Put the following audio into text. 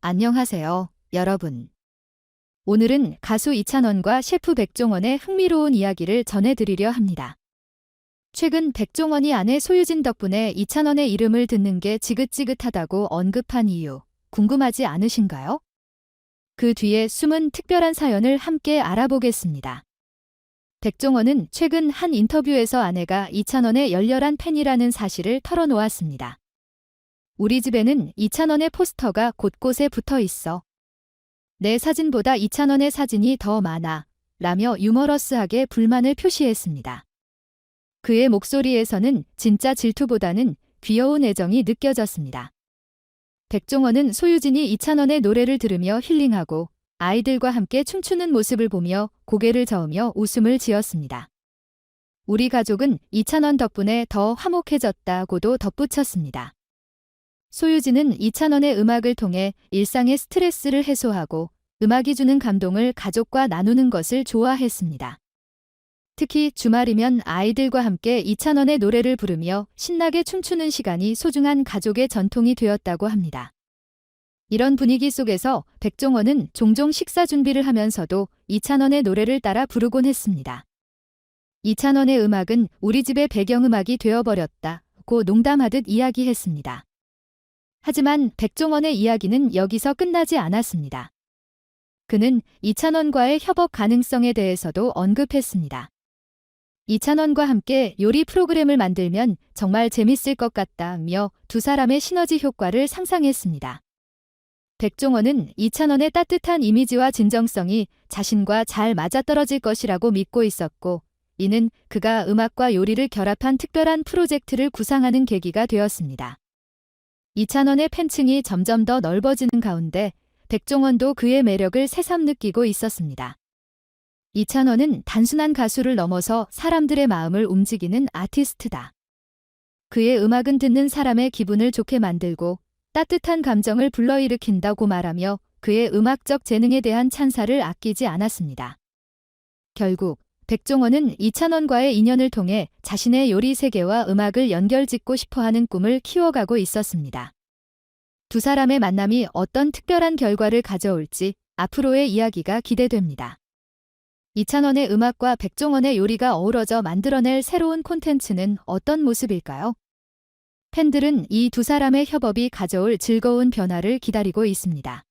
안녕하세요, 여러분. 오늘은 가수 이찬원과 셰프 백종원의 흥미로운 이야기를 전해드리려 합니다. 최근 백종원이 아내 소유진 덕분에 이찬원의 이름을 듣는 게 지긋지긋하다고 언급한 이유, 궁금하지 않으신가요? 그 뒤에 숨은 특별한 사연을 함께 알아보겠습니다. 백종원은 최근 한 인터뷰에서 아내가 이찬원의 열렬한 팬이라는 사실을 털어놓았습니다. 우리 집에는 이찬원의 포스터가 곳곳에 붙어 있어. 내 사진보다 이찬원의 사진이 더 많아. 라며 유머러스하게 불만을 표시했습니다. 그의 목소리에서는 진짜 질투보다는 귀여운 애정이 느껴졌습니다. 백종원은 소유진이 이찬원의 노래를 들으며 힐링하고 아이들과 함께 춤추는 모습을 보며 고개를 저으며 웃음을 지었습니다. 우리 가족은 이찬원 덕분에 더 화목해졌다고도 덧붙였습니다. 소유진은 이찬원의 음악을 통해 일상의 스트레스를 해소하고 음악이 주는 감동을 가족과 나누는 것을 좋아했습니다. 특히 주말이면 아이들과 함께 이찬원의 노래를 부르며 신나게 춤추는 시간이 소중한 가족의 전통이 되었다고 합니다. 이런 분위기 속에서 백종원은 종종 식사 준비를 하면서도 이찬원의 노래를 따라 부르곤 했습니다. 이찬원의 음악은 우리 집의 배경음악이 되어버렸다 고 농담하듯 이야기했습니다. 하지만 백종원의 이야기는 여기서 끝나지 않았습니다. 그는 이찬원과의 협업 가능성에 대해서도 언급했습니다. 이찬원과 함께 요리 프로그램을 만들면 정말 재밌을 것 같다며 두 사람의 시너지 효과를 상상했습니다. 백종원은 이찬원의 따뜻한 이미지와 진정성이 자신과 잘 맞아떨어질 것이라고 믿고 있었고, 이는 그가 음악과 요리를 결합한 특별한 프로젝트를 구상하는 계기가 되었습니다. 이찬원의 팬층이 점점 더 넓어지는 가운데 백종원도 그의 매력을 새삼 느끼고 있었습니다. 이찬원은 단순한 가수를 넘어서 사람들의 마음을 움직이는 아티스트다. 그의 음악은 듣는 사람의 기분을 좋게 만들고 따뜻한 감정을 불러일으킨다고 말하며 그의 음악적 재능에 대한 찬사를 아끼지 않았습니다. 결국 백종원은 이찬원과의 인연을 통해 자신의 요리 세계와 음악을 연결짓고 싶어하는 꿈을 키워가고 있었습니다. 두 사람의 만남이 어떤 특별한 결과를 가져올지 앞으로의 이야기가 기대됩니다. 이찬원의 음악과 백종원의 요리가 어우러져 만들어낼 새로운 콘텐츠는 어떤 모습일까요? 팬들은 이 두 사람의 협업이 가져올 즐거운 변화를 기다리고 있습니다.